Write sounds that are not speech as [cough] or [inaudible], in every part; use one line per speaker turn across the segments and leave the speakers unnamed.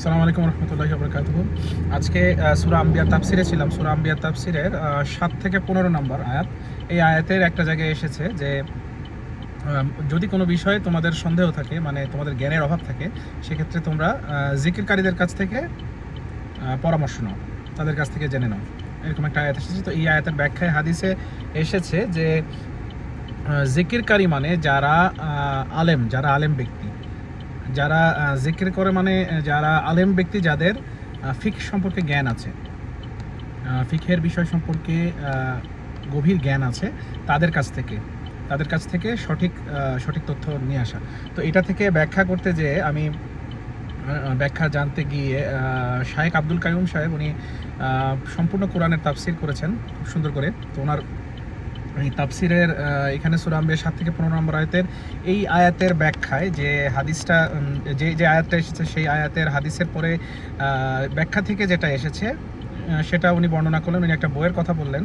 আসসালামু আলাইকুম রহমতুল্লাহি বরকাতুহ আজকে সূরা আম্বিয়া তাফসিরে ছিলাম। সূরা আম্বিয়া তাফসিরের সাত থেকে পনেরো নম্বর আয়াত। এই আয়াতের একটা জায়গায় এসেছে যে যদি কোনো বিষয়ে তোমাদের সন্দেহ থাকে মানে তোমাদের জ্ঞানের অভাব থাকে, সেক্ষেত্রে তোমরা জিকিরকারীদের কাছ থেকে পরামর্শ নাও। তাদের কাছ থেকে জেনে নাও। এরকম একটা আয়াত এসেছে। তো এই আয়াতের ব্যাখ্যায় হাদিসে এসেছে যে জিকিরকারী মানে যারা আলেম যারা আলেম ব্যক্তি যারা জিকির করে মানে যারা আলেম ব্যক্তি যাদের ফিক সম্পর্কে জ্ঞান আছে ফিকের বিষয় সম্পর্কে গভীর জ্ঞান আছে, তাদের কাছ থেকে, তাদের কাছ থেকে সঠিক সঠিক তথ্য নিয়ে আসা। তো এটা থেকে ব্যাখ্যা করতে যে আমি ব্যাখ্যা জানতে গিয়ে শায়েক আব্দুল কাইম সাহেব উনি সম্পূর্ণ কোরআনের তাফসির করেছেন, খুব সুন্দর করে। তো ওনার এই তাফসিরের এখানে সুরাম্বে সাত থেকে পনেরো নম্বর আয়াতের এই আয়াতের ব্যাখ্যায় যে হাদিসটা যে যে আয়াতটা এসেছে সেই আয়াতের হাদিসের পরে ব্যাখ্যা থেকে যেটা এসেছে সেটা উনি বর্ণনা করলেন, উনি একটা বইয়ের কথা বললেন।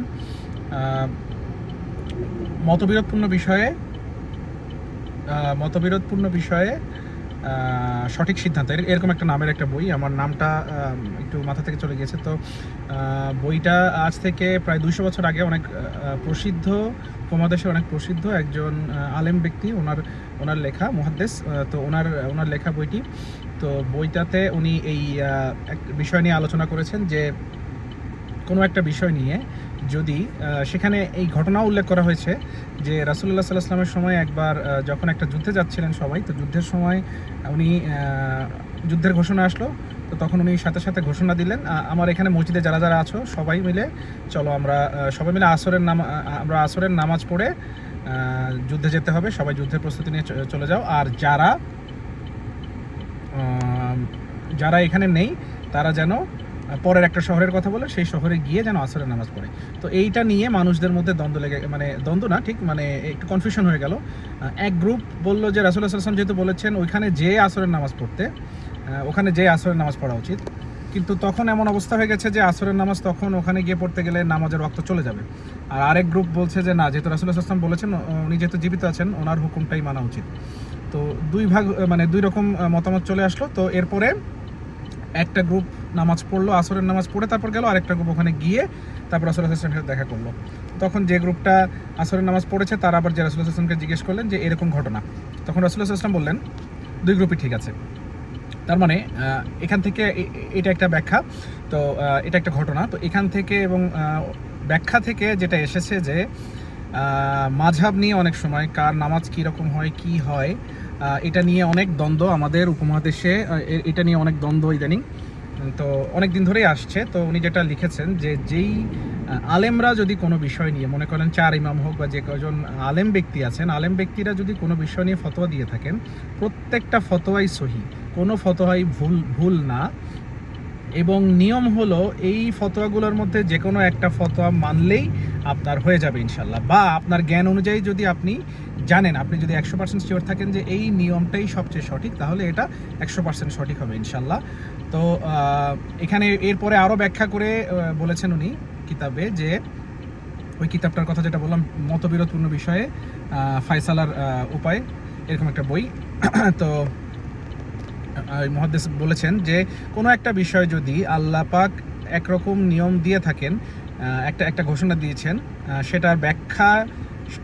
মতবিরোধপূর্ণ বিষয়ে মতবিরোধপূর্ণ বিষয়ে সঠিক সিদ্ধান্ত। এরকম একটা নামের একটা বই, আমার নামটা একটু মাথা থেকে চলে গিয়েছে। তো বইটা আজ থেকে প্রায় দুশো বছর আগে অনেক প্রসিদ্ধ, উপমহাদেশে অনেক প্রসিদ্ধ একজন আলেম ব্যক্তি। ওনার ওনার লেখা মুহাদ্দেস তো ওনার ওনার লেখা বইটি। তো বইটাতে উনি এই এক বিষয় নিয়ে আলোচনা করেছেন যে, কোনো একটা বিষয় নিয়ে যদি সেখানে এই ঘটনা উল্লেখ করা হয়েছে যে রাসুল্লাহ সাল্লাহ আসলামের সময় একবার যখন একটা যুদ্ধে যাচ্ছিলেন সবাই, তো যুদ্ধের সময় উনি যুদ্ধের ঘোষণা আসলো, তো তখন উনি সাথে সাথে ঘোষণা দিলেন আমার এখানে মসজিদে যারা যারা আছো, সবাই মিলে চলো আমরা সবাই মিলে আসরের নাম আমরা আসরের নামাজ পড়ে যুদ্ধে যেতে হবে, সবাই যুদ্ধের প্রস্তুতি নিয়ে চলে যাও। আর যারা যারা এখানে নেই, তারা যেন পরের একটা শহরের কথা বলে, সেই শহরে গিয়ে যেন আসরের নামাজ পড়ে। তো এইটা নিয়ে মানুষদের মধ্যে দ্বন্দ্ব লেগে মানে দ্বন্দ্ব না, ঠিক মানে একটু কনফিউশন হয়ে গেল। এক গ্রুপ বলল যে, রাসুল সাল্লাম যেহেতু বলেছেন, ওইখানে যে আসরের নামাজ পড়তে ওখানে যে আসরের নামাজ পড়া উচিত। কিন্তু তখন এমন অবস্থা হয়ে গেছে যে, আসরের নামাজ তখন ওখানে গিয়ে পড়তে গেলে নামাজের রক্ত চলে যাবে। আর আরেক গ্রুপ বলছে যে, না, যেহেতু রাসুল আসলাম বলেছেন উনি যেহেতু জীবিত আছেন, ওনার হুকুমটাই মানা উচিত। তো দুই ভাগ মানে দুই রকম মতামত চলে আসলো। তো এরপরে একটা গ্রুপ নামাজ পড়ল আসরের নামাজ পড়ে তারপর গেল আরেকটা গ্রুপ ওখানে গিয়ে তারপর রাসুল হাসানের সাথে দেখা করল। তখন যে গ্রুপটা আসরের নামাজ পড়েছে তারা আবার যে রাসুল হাসানকে জিজ্ঞেস করলেন যে এরকম ঘটনা। তখন রাসুল হাসান বললেন দুই গ্রুপই ঠিক আছে। তার মানে এখান থেকে এটা একটা ব্যাখ্যা। তো এটা একটা ঘটনা। তো এখান থেকে এবং ব্যাখ্যা থেকে যেটা এসেছে যে আহ, মাঝহাব নিয়ে অনেক সময় কার নামাজ কী রকম হয় কি হয় এটা নিয়ে অনেক দ্বন্দ্ব আমাদের উপমহাদেশে এটা নিয়ে অনেক দ্বন্দ্ব ইদানিং। তো অনেক দিন ধরেই আসছে। তো উনি যেটা লিখেছেন যে, যেই আলেমরা যদি কোনো বিষয় নিয়ে, মনে করেন চার ইমাম হোক বা যে কজন আলেম ব্যক্তি আছেন, আলেম ব্যক্তিরা যদি কোনো বিষয় নিয়ে ফতোয়া দিয়ে থাকেন, প্রত্যেকটা ফতোয়াই সহি, কোনো ফতোয়াই ভুল ভুল না। এবং নিয়ম হলো, এই ফতোয়াগুলোর মধ্যে যে কোনো একটা ফতোয়া মানলেই আপনার হয়ে যাবে ইনশাল্লাহ। বা আপনার জ্ঞান অনুযায়ী যদি আপনি জানেন, আপনি যদি একশো পার্সেন্ট শিওর থাকেন যে এই নিয়মটাই সবচেয়ে সঠিক, তাহলে এটা একশো পার্সেন্ট সঠিক হবে ইনশাল্লাহ। তো এখানে এরপরে আরও ব্যাখ্যা করে বলেছেন উনি কিতাবে যে, ওই কিতাবটার কথা যেটা বললাম, মতবিরোধপূর্ণ বিষয়ে ফায়সালার উপায়, এরকম একটা বই। [clears throat] তো মহাদেশ বলেছেন যে, কোনো একটা বিষয় যদি আল্লাহ পাক একরকম নিয়ম দিয়ে থাকেন একটা একটা ঘোষণা দিয়েছেন। সেটার ব্যাখ্যা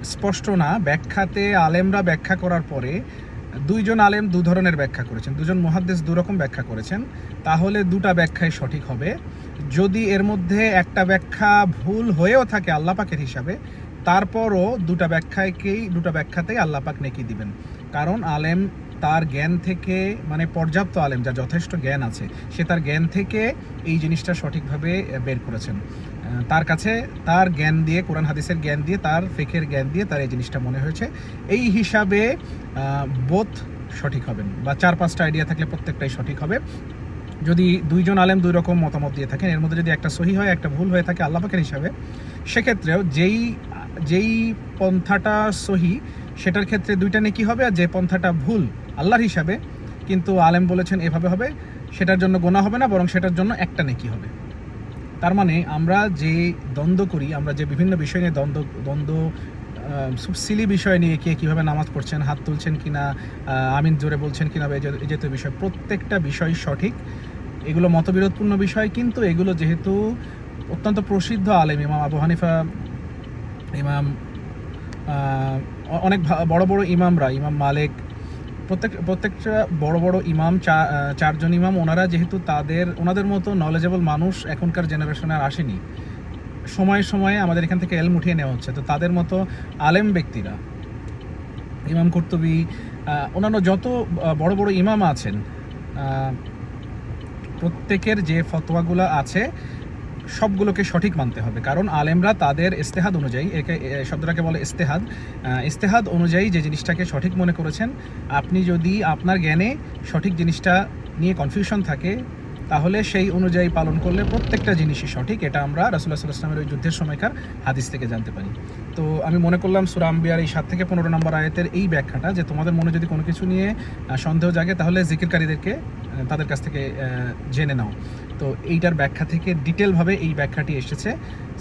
স্পষ্ট না। ব্যাখ্যাতে আলেমরা ব্যাখ্যা করার পরে দুইজন আলেম দু ধরনের ব্যাখ্যা করেছেন। দুজন মহাদ্দেশ দু রকম ব্যাখ্যা করেছেন। তাহলে দুটা ব্যাখ্যাই সঠিক হবে। যদি এর মধ্যে একটা ব্যাখ্যা ভুল হয়েও থাকে আল্লাপাকের হিসাবে, তারপরও দুটা ব্যাখ্যাকেই, দুটা ব্যাখ্যাতেই আল্লাপাক নেকি দিবেন। কারণ আলেম তার জ্ঞান থেকে মানে পর্যাপ্ত আলেম, যার যথেষ্ট জ্ঞান আছে, সে তার জ্ঞান থেকে এই জিনিসটা সঠিকভাবে বের করেছেন। তার কাছে তার জ্ঞান দিয়ে, কোরআন হাদিসের জ্ঞান দিয়ে, তার ফেকের জ্ঞান দিয়ে তার এই জিনিসটা মনে হয়েছে। এই হিসাবে বোধ সঠিক হবেন বা চার পাঁচটা আইডিয়া থাকলে প্রত্যেকটাই সঠিক হবে। যদি দুইজন আলেম দুই রকম মতামত দিয়ে থাকেন, এর মধ্যে যদি একটা সহি হয়, একটা ভুল হয়ে থাকে, আল্লাহ পাকের হিসাবে, সেক্ষেত্রেও যেই যেই পন্থাটা সহি, সেটার ক্ষেত্রে দুইটা নেকি হবে আর যে পন্থাটা ভুল, আল্লাহর হিসাবে, কিন্তু আলেম বলেছেন এভাবে হবে, সেটার জন্য গোনা হবে না, বরং সেটার জন্য একটা নেকি হবে। মানে আমরা যে দ্বন্দ্ব করি আমরা যে বিভিন্ন বিষয় নিয়ে দ্বন্দ্ব দ্বন্দ্ব সিলি বিষয় নিয়ে কে কীভাবে নামাজ পড়ছেন হাত তুলছেন কিনা আহ, আমিন জোরে বলছেন কিনা বা এই জাতীয় বিষয় প্রত্যেকটা বিষয় সঠিক। এগুলো মতবিরোধপূর্ণ বিষয় কিন্তু এগুলো যেহেতু অত্যন্ত প্রসিদ্ধ আলেম ইমাম আবু হানিফা ইমাম অনেক বড় বড় ইমামরা ইমাম মালিক প্রত্যেক প্রত্যেকটা বড় বড় ইমাম চারজন ইমাম, ওনারা যেহেতু তাদের ওনাদের মতো নলেজেবল মানুষ এখনকার জেনারেশনে আর আসেনি। সময়ে সময়ে আমাদের এখান থেকে এলম উঠিয়ে নেওয়া হচ্ছে। তো তাদের মতো আলেম ব্যক্তিরা, ইমাম কর্তবী অন্যান্য যত বড় বড় ইমাম আছেন প্রত্যেকের যে ফতোয়াগুলো আছে সবগুলোকে সঠিক মানতে হবে। কারণ আলেমরা তাদের ইস্তেহাদ অনুযায়ী, একে শব্দটাকে বলে ইস্তেহাদ। ইস্তেহাদ অনুযায়ী যে জিনিসটাকে সঠিক মনে করেছেন, আপনি যদি আপনার জ্ঞানে সঠিক জিনিসটা নিয়ে কনফিউশন থাকে, তাহলে সেই অনুযায়ী পালন করলে প্রত্যেকটা জিনিসই সঠিক। এটা আমরা রাসুল্লাহ সাল্লাহামের ওই যুদ্ধের সময়কার হাদিস থেকে জানতে পারি। তো আমি মনে করলাম সুরা আম্বিয়ার এই সাত থেকে পনেরো নম্বর আয়াতের এই ব্যাখ্যাটা, যে তোমাদের মনে যদি কোনো কিছু নিয়ে সন্দেহ জাগে, তাহলে জিকিরকারীদেরকে তাদের কাছ থেকে জেনে নাও। তো এইটার ব্যাখ্যা থেকে ডিটেলভাবে এই ব্যাখ্যাটি এসেছে।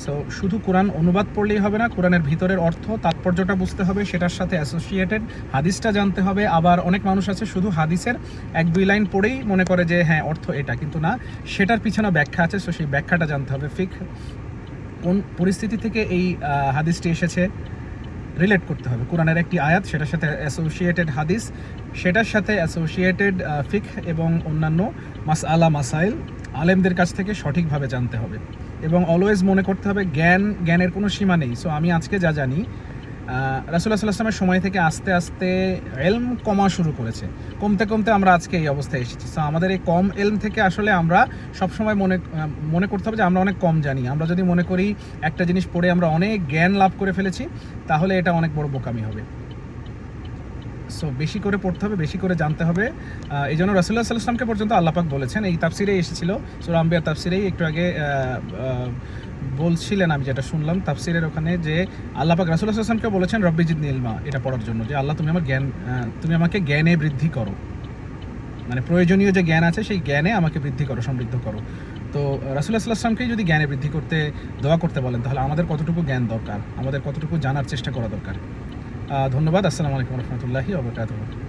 সো শুধু কোরআন অনুবাদ পড়লেই হবে না, কোরআনের ভিতরের অর্থ, তাৎপর্যটা বুঝতে হবে, সেটার সাথে অ্যাসোসিয়েটেড হাদিসটা জানতে হবে। আবার অনেক মানুষ আছে শুধু হাদিসের এক দুই লাইন পড়েই মনে করে যে হ্যাঁ অর্থ এটা। কিন্তু না, সেটার পিছনে ব্যাখ্যা আছে সো সেই ব্যাখ্যাটা জানতে হবে। ফিক, কোন পরিস্থিতি থেকে এই হাদিসটি এসেছে? রিলেট করতে হবে। কোরআনের একটি আয়াত, সেটার সাথে অ্যাসোসিয়েটেড হাদিস, সেটার সাথে অ্যাসোসিয়েটেড ফিক এবং অন্যান্য মাস আলা মাসাইল আলেমদের কাছ থেকে সঠিকভাবে জানতে হবে। এবং অলওয়েজ মনে করতে হবে, জ্ঞান, জ্ঞানের কোনো সীমা নেই। সো আমি আজকে যা জানি রাসুল্লাহ সাল্লাহামের সময় থেকে আস্তে আস্তে এলম কমা শুরু করেছে। কমতে কমতে আমরা আজকে এই অবস্থায় এসেছি। সো আমাদের এই কম এলম থেকে আসলে আমরা সবসময় মনে মনে করতে হবে যে আমরা অনেক কম জানি। আমরা যদি মনে করি একটা জিনিস পড়ে আমরা অনেক জ্ঞান লাভ করে ফেলেছি, তাহলে এটা অনেক বড় বোকামি হবে। সো বেশি করে পড়তে হবে, বেশি করে জানতে হবে। এই জন্য রাসুল্লাহ সাল্লাহামকে পর্যন্ত আল্লাপাক বলেছেন, এই তাফসিরেই এসেছিল। সুরা আম্বিয়া তাফসিরেই একটু আগে বলছিলেন আমি যেটা শুনলাম তাফসিরের ওখানে যে আল্লাপাক রাসুল্লাহ সাল্লামকে বলেছেন রব্বিজিদ নীলমা এটা পড়ার জন্য যে, আল্লাহ, তুমি আমার জ্ঞান তুমি আমাকে জ্ঞানে বৃদ্ধি করো। মানে প্রয়োজনীয় যে জ্ঞান আছে, সেই জ্ঞানে আমাকে বৃদ্ধি করো, সমৃদ্ধ করো। তো রাসুল্লাহ সাল্লাহামকেই যদি জ্ঞানে বৃদ্ধি করতে, দোয়া করতে বলেন, তাহলে আমাদের কতটুকু জ্ঞান দরকার? আমাদের কতটুকু জানার চেষ্টা করা দরকার? ধন্যবাদ। আসসালামু আলাইকুম রহমতুল্লাহি ওবরাকাতুহু